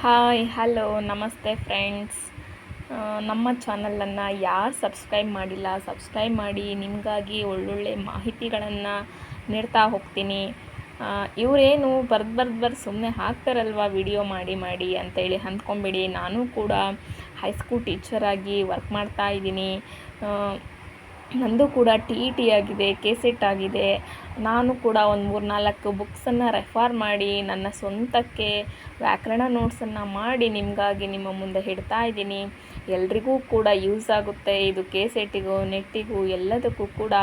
Hi, hello, ನಮಸ್ತೆ friends. ನಮ್ಮ ಚಾನಲನ್ನು ಯಾರು ಸಬ್ಸ್ಕ್ರೈಬ್ ಮಾಡಿಲ್ಲ, ಸಬ್ಸ್ಕ್ರೈಬ್ ಮಾಡಿ, ನಿಮಗಾಗಿ ಒಳ್ಳೊಳ್ಳೆ ಮಾಹಿತಿಗಳನ್ನು ನೀಡ್ತಾ ಹೋಗ್ತೀನಿ. ಇವರೇನು ಬರ್ದು ಬರ್ದು ಬರ್ದು ಸುಮ್ಮನೆ ಹಾಕ್ತಾರಲ್ವ ವಿಡಿಯೋ ಮಾಡಿ ಮಾಡಿ ಅಂತೇಳಿ ಅಂದ್ಕೊಂಬೇಡಿ. ನಾನು ಕೂಡ ಹೈಸ್ಕೂಲ್ ಟೀಚರಾಗಿ ವರ್ಕ್ ಮಾಡ್ತಾ ಇದ್ದೀನಿ. ಆ, ನಂದು ಕೂಡ ಟಿ ಇ ಟಿ ಆಗಿದೆ ಕೆ ಸೆಟ್ ಆಗಿದೆ. ನಾನು ಕೂಡ ಒಂದು ಮೂರು ನಾಲ್ಕು ಬುಕ್ಸನ್ನು ರೆಫರ್ ಮಾಡಿ ನನ್ನ ಸ್ವಂತಕ್ಕೆ ವ್ಯಾಕರಣ ನೋಟ್ಸನ್ನು ಮಾಡಿ ನಿಮಗಾಗಿ ನಿಮ್ಮ ಮುಂದೆ ಹಿಡ್ತಾ ಇದ್ದೀನಿ. ಎಲ್ರಿಗೂ ಕೂಡ ಯೂಸ್ ಆಗುತ್ತೆ ಇದು ಕೆ ಸೆಟ್ಟಿಗೂ ನೆಟ್ಟಿಗೂ ಎಲ್ಲದಕ್ಕೂ ಕೂಡ.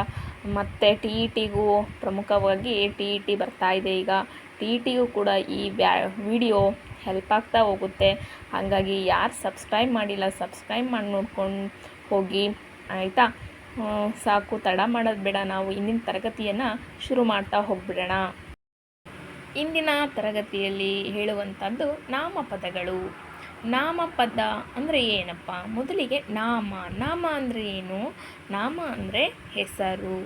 ಮತ್ತು ಟಿ ಇ ಟಿಗೂ ಪ್ರಮುಖವಾಗಿ ಟಿ ಇ ಟಿ ಬರ್ತಾ ಇದೆ ಈಗ. ಟಿ ಇ ಟಿಗೂ ಕೂಡ ಈ ವ್ಯಾ ವಿಡಿಯೋ ಹೆಲ್ಪ್ ಆಗ್ತಾ ಹೋಗುತ್ತೆ. ಹಾಗಾಗಿ ಯಾರು ಸಬ್ಸ್ಕ್ರೈಬ್ ಮಾಡಿಲ್ಲ ಸಬ್ಸ್ಕ್ರೈಬ್ ಮಾಡಿ ನೋಡ್ಕೊಂಡು ಹೋಗಿ ಆಯಿತಾ? ಸಾಕು, ತಡ ಮಾಡೋದು ಬೇಡ. ನಾವು ಇಂದಿನ ತರಗತಿಯನ್ನು ಶುರು ಮಾಡ್ತಾ ಹೋಗ್ಬಿಡೋಣ. ಇಂದಿನ ತರಗತಿಯಲ್ಲಿ ಹೇಳುವಂಥದ್ದು ನಾಮಪದಗಳು. ನಾಮಪದ ಅಂದರೆ ಏನಪ್ಪ? ಮೊದಲಿಗೆ ನಾಮ. ನಾಮ ಅಂದರೆ ಏನು? ನಾಮ ಅಂದರೆ ಹೆಸರು.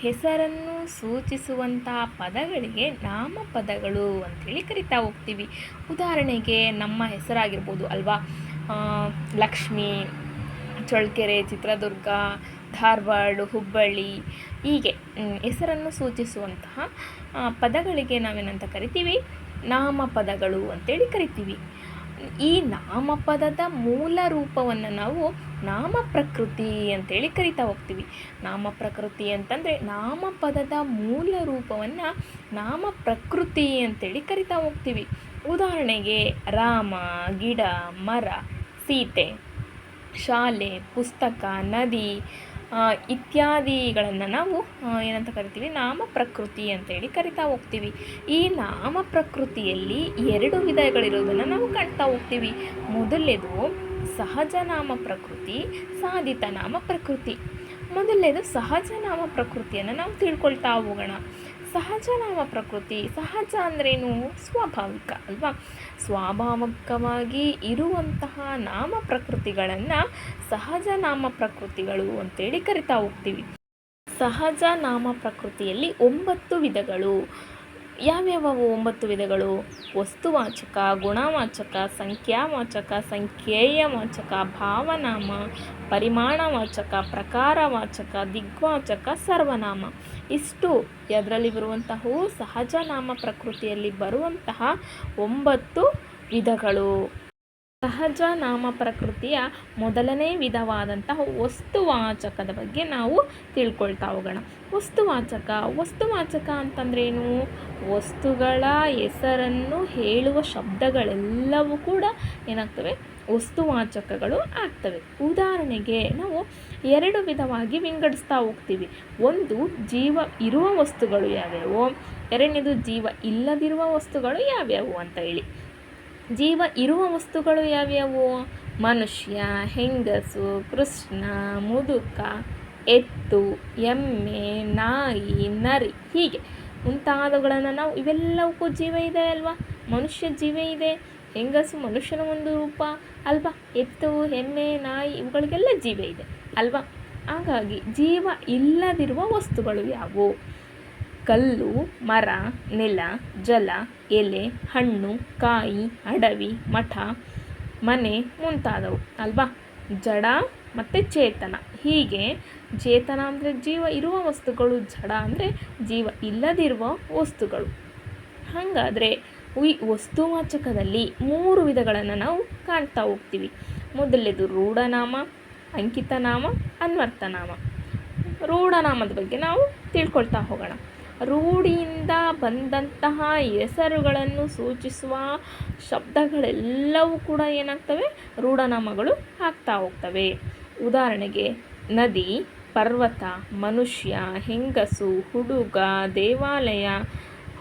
ಹೆಸರನ್ನು ಸೂಚಿಸುವಂಥ ಪದಗಳಿಗೆ ನಾಮಪದಗಳು ಅಂಥೇಳಿ ಕರಿತಾ ಹೋಗ್ತೀವಿ. ಉದಾಹರಣೆಗೆ ನಮ್ಮ ಹೆಸರಾಗಿರ್ಬೋದು ಅಲ್ವಾ? ಲಕ್ಷ್ಮಿ, ಚಳ್ಳಕೆರೆ, ಚಿತ್ರದುರ್ಗ ಧಾರವಾಡ, ಹುಬ್ಬಳ್ಳಿ ಹೀಗೆ ಹೆಸರನ್ನು ಸೂಚಿಸುವಂತಹ ಪದಗಳಿಗೆ ನಾವೇನಂತ ಕರಿತೀವಿ? ನಾಮಪದಗಳು ಅಂತೇಳಿ ಕರಿತೀವಿ. ಈ ನಾಮಪದದ ಮೂಲ ರೂಪವನ್ನು ನಾವು ನಾಮ ಪ್ರಕೃತಿ ಅಂತೇಳಿ ಕರಿತಾ ಹೋಗ್ತೀವಿ. ನಾಮ ಪ್ರಕೃತಿ ಅಂತಂದರೆ ನಾಮಪದದ ಮೂಲ ರೂಪವನ್ನು ನಾಮ ಪ್ರಕೃತಿ ಅಂತೇಳಿ ಕರಿತಾ ಹೋಗ್ತೀವಿ. ಉದಾಹರಣೆಗೆ ರಾಮ, ಗಿಡ, ಮರ, ಸೀತೆ, ಶಾಲೆ, ಪುಸ್ತಕ, ನದಿ ಇತ್ಯಾದಿಗಳನ್ನು ನಾವು ಏನಂತ ಕರಿತೀವಿ, ನಾಮ ಪ್ರಕೃತಿ ಅಂತೇಳಿ ಕರಿತಾ ಹೋಗ್ತೀವಿ. ಈ ನಾಮ ಪ್ರಕೃತಿಯಲ್ಲಿ ಎರಡು ವಿಧಗಳಿರೋದನ್ನು ನಾವು ಕಾಣ್ತಾ ಹೋಗ್ತೀವಿ. ಮೊದಲನೇದು ಸಹಜ ನಾಮ ಪ್ರಕೃತಿ, ಸಾಧಿತ ನಾಮ ಪ್ರಕೃತಿ. ಮೊದಲನೇದು ಸಹಜ ನಾಮ ಪ್ರಕೃತಿಯನ್ನು ನಾವು ತಿಳ್ಕೊಳ್ತಾ ಹೋಗೋಣ. ಸಹಜ ನಾಮ ಪ್ರಕೃತಿ, ಸಹಜ ಅಂದ್ರೇನು? ಸ್ವಾಭಾವಿಕ ಅಲ್ವಾ? ಸ್ವಾಭಾವಿಕವಾಗಿ ಇರುವಂತಹ ನಾಮ ಪ್ರಕೃತಿಗಳನ್ನು ಸಹಜ ನಾಮ ಪ್ರಕೃತಿಗಳು ಅಂತೇಳಿ ಕರಿತಾ ಹೋಗ್ತೀವಿ. ಸಹಜ ನಾಮ ಪ್ರಕೃತಿಯಲ್ಲಿ ಒಂಬತ್ತು ವಿಧಗಳು. ಯಾವ್ಯಾವವು ಒಂಬತ್ತು ವಿಧಗಳು? ವಸ್ತುವಾಚಕ, ಗುಣವಾಚಕ, ಸಂಖ್ಯಾವಾಚಕ ಸಂಖ್ಯೇಯವಾಚಕ ಭಾವನಾಮ, ಪರಿಮಾಣವಾಚಕ, ಪ್ರಕಾರವಾಚಕ, ದಿಗ್ವಾಚಕ, ಸರ್ವನಾಮ. ಇಷ್ಟು. ಅದರಲ್ಲಿ ಬರುವಂತಹವು ಸಹಜ ನಾಮ ಪ್ರಕೃತಿಯಲ್ಲಿ ಬರುವಂತಹ ಒಂಬತ್ತು ವಿಧಗಳು. ಸಹಜ ನಾಮ ಪ್ರಕೃತಿಯ ಮೊದಲನೇ ವಿಧವಾದಂತಹ ವಸ್ತುವಾಚಕದ ಬಗ್ಗೆ ನಾವು ತಿಳ್ಕೊಳ್ತಾ ಹೋಗೋಣ. ವಸ್ತುವಾಚಕ ವಸ್ತುವಾಚಕ ಅಂತಂದ್ರೇನು? ವಸ್ತುಗಳ ಹೆಸರನ್ನು ಹೇಳುವ ಶಬ್ದಗಳೆಲ್ಲವೂ ಕೂಡ ಏನಾಗ್ತವೆ? ವಸ್ತುವಾಚಕಗಳು ಆಗ್ತವೆ. ಉದಾಹರಣೆಗೆ ನಾವು ಎರಡು ವಿಧವಾಗಿ ವಿಂಗಡಿಸ್ತಾ ಹೋಗ್ತೀವಿ. ಒಂದು ಜೀವ ಇರುವ ವಸ್ತುಗಳು ಯಾವ್ಯಾವು, ಎರಡನೇದು ಜೀವ ಇಲ್ಲದಿರುವ ವಸ್ತುಗಳು ಯಾವ್ಯಾವು ಅಂತ ಹೇಳಿ. ಜೀವ ಇರುವ ವಸ್ತುಗಳು ಯಾವ್ಯಾವು? ಮನುಷ್ಯ, ಹೆಂಗಸು, ಕೃಷ್ಣ, ಮುದುಕ, ಎತ್ತು, ಎಮ್ಮೆ, ನಾಯಿ, ನರಿ ಹೀಗೆ ಮುಂತಾದವುಗಳನ್ನು ನಾವು ಇವೆಲ್ಲವಕ್ಕೂ ಜೀವ ಇದೆ ಅಲ್ವಾ? ಮನುಷ್ಯ ಜೀವ ಇದೆ, ಹೆಂಗಸು ಮನುಷ್ಯನ ಒಂದು ರೂಪ ಅಲ್ವಾ? ಎತ್ತು, ಎಮ್ಮೆ, ನಾಯಿ ಇವುಗಳಿಗೆಲ್ಲ ಜೀವ ಇದೆ ಅಲ್ವಾ? ಹಾಗಾಗಿ ಜೀವ ಇಲ್ಲದಿರುವ ವಸ್ತುಗಳು ಯಾವುವು? ಕಲ್ಲು, ಮರ, ನೆಲ, ಜಲ, ಎಲೆ, ಹಣ್ಣು, ಕಾಯಿ, ಅಡವಿ, ಮಠ, ಮನೆ ಮುಂತಾದವು, ಅಲ್ವಾ? ಜಡ ಮತ್ತು ಚೇತನ. ಹೀಗೆ ಚೇತನ ಅಂದರೆ ಜೀವ ಇರುವ ವಸ್ತುಗಳು, ಜಡ ಅಂದರೆ ಜೀವ ಇಲ್ಲದಿರುವ ವಸ್ತುಗಳು. ಹಾಗಾದರೆ ಈ ವಸ್ತುವಾಚಕದಲ್ಲಿ ಮೂರು ವಿಧಗಳನ್ನು ನಾವು ಕಾಣ್ತಾ ಹೋಗ್ತೀವಿ. ಮೊದಲನೇದು ರೂಢನಾಮ, ಅಂಕಿತನಾಮ ಅನ್ವರ್ಥನಾಮ ರೂಢನಾಮದ ಬಗ್ಗೆ ನಾವು ತಿಳ್ಕೊಳ್ತಾ ಹೋಗೋಣ. ರೂಢಿಯಿಂದ ಬಂದಂತಹ ಹೆಸರುಗಳನ್ನು ಸೂಚಿಸುವ ಶಬ್ದಗಳೆಲ್ಲವೂ ಕೂಡ ಏನಾಗ್ತವೆ? ರೂಢನಾಮಗಳು ಆಗ್ತಾ ಹೋಗ್ತವೆ. ಉದಾಹರಣೆಗೆ, ನದಿ, ಪರ್ವತ, ಮನುಷ್ಯ, ಹೆಂಗಸು, ಹುಡುಗ, ದೇವಾಲಯ,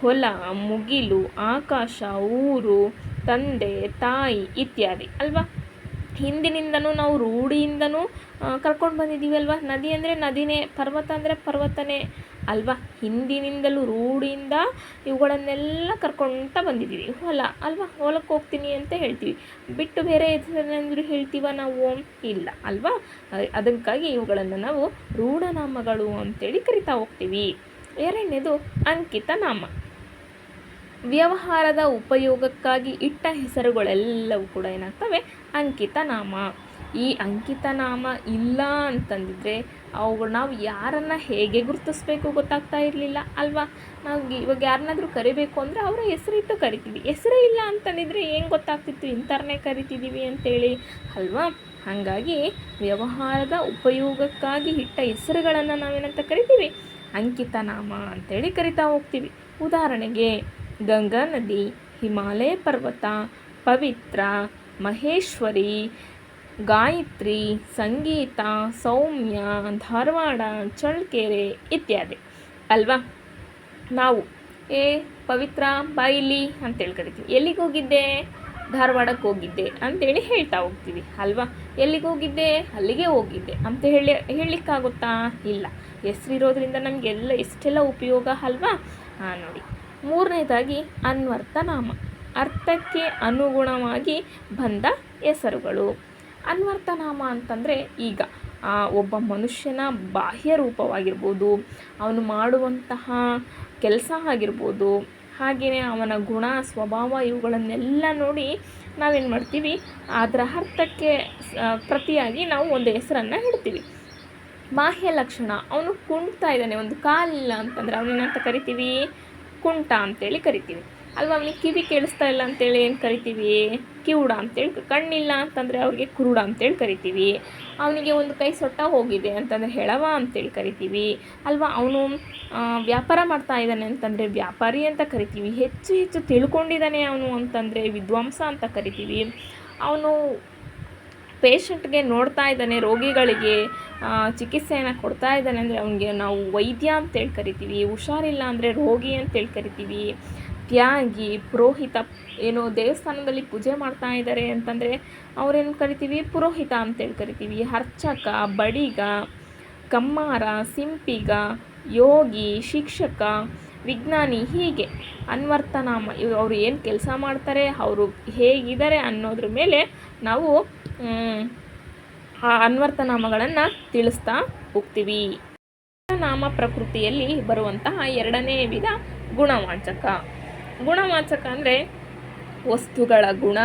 ಹೊಲ, ಮುಗಿಲು, ಆಕಾಶ, ಊರು, ತಂದೆ, ತಾಯಿ ಇತ್ಯಾದಿ, ಅಲ್ವಾ? ಹಿಂದಿನಿಂದನೂ ನಾವು ರೂಢಿಯಿಂದನೂ ಕರ್ಕೊಂಡು ಬಂದಿದ್ದೀವಿ ಅಲ್ವಾ? ನದಿ ಅಂದರೆ ನದಿನೇ, ಪರ್ವತ ಅಂದರೆ ಪರ್ವತನೇ. ಅಲ್ವಾ? ಹಿಂದಿನಿಂದಲೂ ರೂಢಿಯಿಂದ ಇವುಗಳನ್ನೆಲ್ಲ ಕರ್ಕೊಳ್ತಾ ಬಂದಿದ್ದೀವಿ. ಹೊಲ, ಅಲ್ವಾ? ಹೊಲಕ್ಕೆ ಹೋಗ್ತೀನಿ ಅಂತ ಹೇಳ್ತೀವಿ. ಬಿಟ್ಟು ಬೇರೆ ಹೆಸರೇನಾದರೂ ಹೇಳ್ತೀವ ನಾವು? ಇಲ್ಲ, ಅಲ್ವಾ? ಅದಕ್ಕಾಗಿ ಇವುಗಳನ್ನು ನಾವು ರೂಢನಾಮಗಳು ಅಂತೇಳಿ ಕರಿತಾ ಹೋಗ್ತೀವಿ. ಎರಡನೇದು ಅಂಕಿತ ನಾಮ ವ್ಯವಹಾರದ ಉಪಯೋಗಕ್ಕಾಗಿ ಇಟ್ಟ ಹೆಸರುಗಳೆಲ್ಲವೂ ಕೂಡ ಏನಾಗ್ತವೆ? ಅಂಕಿತ ನಾಮ ಈ ಅಂಕಿತ ನಾಮ ಇಲ್ಲ ಅಂತಂದಿದ್ರೆ ಅವುಗಳು ನಾವು ಯಾರನ್ನು ಹೇಗೆ ಗುರುತಿಸ್ಬೇಕು ಗೊತ್ತಾಗ್ತಾ ಇರಲಿಲ್ಲ ಅಲ್ವಾ? ನಾವು ಇವಾಗ ಯಾರನ್ನಾದರೂ ಕರಿಬೇಕು ಅಂದರೆ ಅವರ ಹೆಸರಿಟ್ಟು ಕರಿತೀವಿ. ಹೆಸರೇ ಇಲ್ಲ ಅಂತಂದಿದ್ರೆ ಏನು ಗೊತ್ತಾಗ್ತಿತ್ತು? ಇಂಥವ್ರನ್ನೇ ಕರಿತಿದ್ದೀವಿ ಅಂತೇಳಿ ಅಲ್ವಾ? ಹಾಗಾಗಿ ವ್ಯವಹಾರದ ಉಪಯೋಗಕ್ಕಾಗಿ ಇಟ್ಟ ಹೆಸರುಗಳನ್ನು ನಾವೇನಂತ ಕರಿತೀವಿ? ಅಂಕಿತ ನಾಮ ಅಂತೇಳಿ ಕರಿತಾ ಹೋಗ್ತೀವಿ. ಉದಾಹರಣೆಗೆ ಗಂಗಾ ನದಿ, ಹಿಮಾಲಯ ಪರ್ವತ, ಪವಿತ್ರ, ಮಹೇಶ್ವರಿ ಗಾಯತ್ರಿ, ಸಂಗೀತ, ಸೌಮ್ಯ, ಧಾರವಾಡ, ಚಳ್ಳಕೆರೆ ಇತ್ಯಾದಿ. ಅಲ್ವಾ? ನಾವು ಏ ಪವಿತ್ರ ಬಾಯಿಲಿ ಅಂತೇಳಿ ಕರಿತೀವಿ. ಎಲ್ಲಿಗೆ ಹೋಗಿದ್ದೆ? ಧಾರವಾಡಕ್ಕೆ ಹೋಗಿದ್ದೆ ಅಂತೇಳಿ ಹೇಳ್ತಾ ಹೋಗ್ತೀವಿ. ಅಲ್ವಾ? ಎಲ್ಲಿಗೆ ಹೋಗಿದ್ದೆ? ಅಲ್ಲಿಗೆ ಹೋಗಿದ್ದೆ ಅಂತ ಹೇಳಿ, ಹೇಳಲಿಕ್ಕಾಗುತ್ತಾ? ಇಲ್ಲ. ಹೆಸರಿರೋದ್ರಿಂದ ನಮಗೆಲ್ಲ ಎಷ್ಟೆಲ್ಲ ಉಪಯೋಗ ಅಲ್ವಾ? ಹಾಂ ನೋಡಿ. ಮೂರನೇದಾಗಿ ಅನ್ವರ್ಥನಾಮ ಅರ್ಥಕ್ಕೆ ಅನುಗುಣವಾಗಿ ಬಂದ ಹೆಸರುಗಳು. ಅನ್ವರ್ಥನಾಮ ಅಂತಂದರೆ ಈಗ. ಒಬ್ಬ ಮನುಷ್ಯನ ಬಾಹ್ಯ ರೂಪವಾಗಿರ್ಬೋದು, ಅವನು ಮಾಡುವಂತಹ ಕೆಲಸ ಆಗಿರ್ಬೋದು ಹಾಗೆಯೇ ಅವನ ಗುಣ, ಸ್ವಭಾವ ಇವುಗಳನ್ನೆಲ್ಲ ನೋಡಿ ನಾವೇನು ಮಾಡ್ತೀವಿ, ಅದರ ಅರ್ಥಕ್ಕೆ ಪ್ರತಿಯಾಗಿ ನಾವು ಒಂದು ಹೆಸರನ್ನು ಇಡ್ತೀವಿ ಬಾಹ್ಯ ಲಕ್ಷಣ, ಅವನು ಕುಣ್ತಾ ಇದ್ದಾನೆ, ಒಂದು ಕಾಲಿಲ್ಲ ಅಂತಂದರೆ ಅವನೇನಂತ ಕರಿತೀವಿ? ಕುಂಟ ಅಂತೇಳಿ ಕರಿತೀವಿ. ಅಲ್ವಾ ಅವನಿಗೆ ಕಿವಿ ಕೇಳಿಸ್ತಾ ಇಲ್ಲ ಅಂತೇಳಿ ಏನು ಕರಿತೀವಿ? ಕಿವುಡ ಅಂತೇಳಿ ಕಣ್ಣಿಲ್ಲ ಅಂತಂದರೆ ಅವ್ರಿಗೆ ಕುರುಡ ಅಂತೇಳಿ ಕರಿತೀವಿ. ಅವನಿಗೆ ಒಂದು ಕೈ ಸೊಟ್ಟ ಹೋಗಿದೆ ಅಂತಂದರೆ ಹೆಳವ ಅಂತೇಳಿ ಕರಿತೀವಿ. ಅಲ್ವಾ ಅವನು ವ್ಯಾಪಾರ ಮಾಡ್ತಾ ಇದ್ದಾನೆ ಅಂತಂದರೆ ವ್ಯಾಪಾರಿ ಅಂತ ಕರಿತೀವಿ. ಹೆಚ್ಚು ಹೆಚ್ಚು ತಿಳ್ಕೊಂಡಿದ್ದಾನೆ ಅವನು ಅಂತಂದರೆ ವಿದ್ವಾಂಸ ಅಂತ ಕರಿತೀವಿ. ಅವನು ಪೇಷಂಟ್ಗೆ ನೋಡ್ತಾ ಇದ್ದಾನೆ, ರೋಗಿಗಳಿಗೆ ಚಿಕಿತ್ಸೆಯನ್ನು ಕೊಡ್ತಾ ಇದ್ದಾನೆ ಅಂದರೆ ಅವನಿಗೆ ನಾವು ವೈದ್ಯ ಅಂತೇಳಿ ಕರಿತೀವಿ. ಹುಷಾರಿಲ್ಲ ಅಂದರೆ ರೋಗಿ ಅಂತೇಳಿ ಕರಿತೀವಿ. ತ್ಯಾಗಿ, ಪುರೋಹಿತ ಏನು ದೇವಸ್ಥಾನದಲ್ಲಿ ಪೂಜೆ ಮಾಡ್ತಾ ಇದ್ದಾರೆ ಅಂತಂದರೆ ಅವ್ರೇನು ಕರಿತೀವಿ? ಪುರೋಹಿತ ಅಂತೇಳಿ ಕರಿತೀವಿ. ಅರ್ಚಕ, ಬಡಿಗ, ಕಮ್ಮಾರ, ಸಿಂಪಿಗ, ಯೋಗಿ, ಶಿಕ್ಷಕ, ವಿಜ್ಞಾನಿ ಹೀಗೆ ಅನ್ವರ್ತನಾಮ ಅವರು ಏನು ಕೆಲಸ ಮಾಡ್ತಾರೆ, ಅವರು ಹೇಗಿದ್ದಾರೆ ಅನ್ನೋದ್ರ ಮೇಲೆ ನಾವು ಆ ಅನ್ವರ್ತನಾಮಗಳನ್ನು ತಿಳಿಸ್ತಾ ಹೋಗ್ತೀವಿ. ನಾಮ ಪ್ರಕೃತಿಯಲ್ಲಿ ಬರುವಂತಹ ಎರಡನೇ ವಿಧ ಗುಣವಾಚಕ. ಗುಣವಾಚಕ ಅಂದರೆ ವಸ್ತುಗಳ ಗುಣ,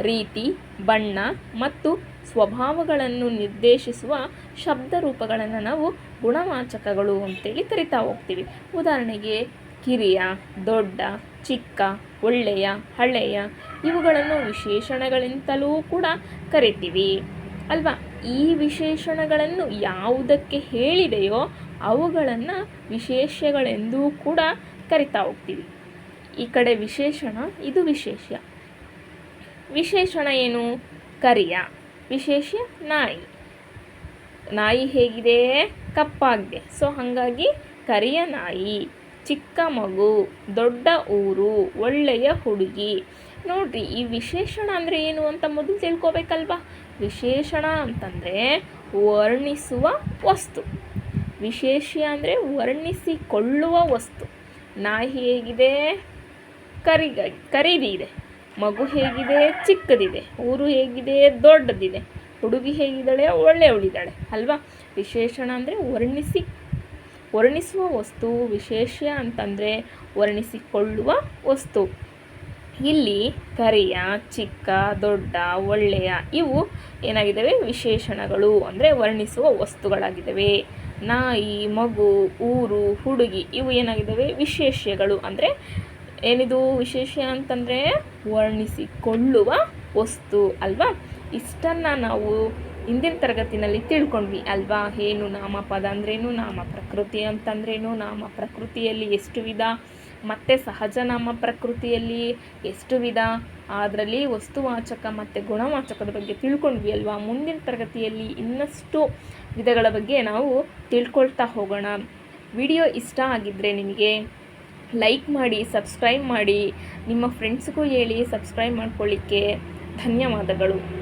ರೀತಿ, ಬಣ್ಣ ಮತ್ತು ಸ್ವಭಾವಗಳನ್ನು ನಿರ್ದೇಶಿಸುವ ಶಬ್ದ ರೂಪಗಳನ್ನು ನಾವು ಗುಣವಾಚಕಗಳು ಅಂತೇಳಿ ಕರಿತಾ ಹೋಗ್ತೀವಿ. ಉದಾಹರಣೆಗೆ ಕಿರಿಯ, ದೊಡ್ಡ, ಚಿಕ್ಕ, ಒಳ್ಳೆಯ, ಹಳೆಯ ಇವುಗಳನ್ನು ವಿಶೇಷಣಗಳಿಂತಲೂ ಕೂಡ ಕರಿತೀವಿ. ಅಲ್ವಾ? ಈ ವಿಶೇಷಣಗಳನ್ನು ಯಾವುದಕ್ಕೆ ಹೇಳಿದೆಯೋ ಅವುಗಳನ್ನು ವಿಶೇಷಗಳೆಂದೂ ಕೂಡ ಕರಿತಾ ಹೋಗ್ತೀವಿ. ಈ ಕಡೆ ವಿಶೇಷಣ, ಇದು ವಿಶೇಷ. ವಿಶೇಷಣ ಏನು? ಕರಿಯ. ವಿಶೇಷ ನಾಯಿ. ನಾಯಿ ಹೇಗಿದೆ? ಕಪ್ಪಾಗಿದೆ. ಸೊ ಹಾಗಾಗಿ ಕರಿಯ ನಾಯಿ, ಚಿಕ್ಕ ಮಗು, ದೊಡ್ಡ ಊರು, ಒಳ್ಳೆಯ ಹುಡುಗಿ. ನೋಡ್ರಿ, ಈ ವಿಶೇಷಣ ಅಂದರೆ ಏನು ಅಂತ ಮೊದಲು ತಿಳ್ಕೊಬೇಕಲ್ವಾ? ವಿಶೇಷಣ ಅಂತಂದರೆ ವರ್ಣಿಸುವ ವಸ್ತು. ವಿಶೇಷ ಅಂದರೆ ವರ್ಣಿಸಿಕೊಳ್ಳುವ ವಸ್ತು. ನಾಯಿ ಹೇಗಿದೆ? ಕರಿಗ ಕರಿದಿದೆ ಮಗು ಹೇಗಿದೆ, ಚಿಕ್ಕದಿದೆ. ಊರು ಹೇಗಿದೆ, ದೊಡ್ಡದಿದೆ. ಹುಡುಗಿ ಹೇಗಿದ್ದಾಳೆ ಒಳ್ಳೆಯವಳಿದ್ದಾಳೆ ಅಲ್ವಾ? ವಿಶೇಷಣ ಅಂದರೆ ವರ್ಣಿಸಿ. ವರ್ಣಿಸುವ ವಸ್ತು ವಿಶೇಷ ಅಂತಂದರೆ ವರ್ಣಿಸಿಕೊಳ್ಳುವ ವಸ್ತು. ಇಲ್ಲಿ ಕರಿಯ, ಚಿಕ್ಕ, ದೊಡ್ಡ, ಒಳ್ಳೆಯ ಇವು ಏನಾಗಿದ್ದಾವೆ? ವಿಶೇಷಣಗಳು ಅಂದರೆ ವರ್ಣಿಸುವ ವಸ್ತುಗಳಾಗಿದ್ದಾವೆ. ನಾಯಿ, ಮಗು, ಊರು, ಹುಡುಗಿ ಇವು ಏನಾಗಿದ್ದಾವೆ? ವಿಶೇಷಗಳು ಅಂದರೆ ಏನಿದು ವಿಶೇಷ ಅಂತಂದರೆ ವರ್ಣಿಸಿಕೊಳ್ಳುವ ವಸ್ತು, ಅಲ್ವಾ? ಇಷ್ಟನ್ನು ನಾವು ಹಿಂದಿನ ತರಗತಿನಲ್ಲಿ ತಿಳ್ಕೊಂಡ್ವಿ, ಅಲ್ವಾ? ಏನು ನಾಮಪದ ಅಂದ್ರೇನು ನಾಮ ಪ್ರಕೃತಿ ಅಂತಂದ್ರೇನು ನಾಮ ಪ್ರಕೃತಿಯಲ್ಲಿ ಎಷ್ಟು ವಿಧ, ಮತ್ತು ಸಹಜ ನಾಮ ಪ್ರಕೃತಿಯಲ್ಲಿ ಎಷ್ಟು ವಿಧ ಅದರಲ್ಲಿ ವಸ್ತುವಾಚಕ ಮತ್ತು ಗುಣವಾಚಕದ ಬಗ್ಗೆ ತಿಳ್ಕೊಂಡ್ವಿ, ಅಲ್ವಾ? ಮುಂದಿನ ತರಗತಿಯಲ್ಲಿ ಇನ್ನಷ್ಟು ವಿಧಗಳ ಬಗ್ಗೆ ನಾವು ತಿಳ್ಕೊಳ್ತಾ ಹೋಗೋಣ. ವಿಡಿಯೋ ಇಷ್ಟ ಆಗಿದ್ದರೆ ನಿಮಗೆ ಲೈಕ್ ಮಾಡಿ ಸಬ್ಸ್ಕ್ರೈಬ್ ಮಾಡಿ ನಿಮ್ಮ ಫ್ರೆಂಡ್ಸ್ಗೂ ಹೇಳಿ ಸಬ್ಸ್ಕ್ರೈಬ್ ಮಾಡ್ಕೊಳ್ಳಿಕ್ಕೆ ಧನ್ಯವಾದಗಳು.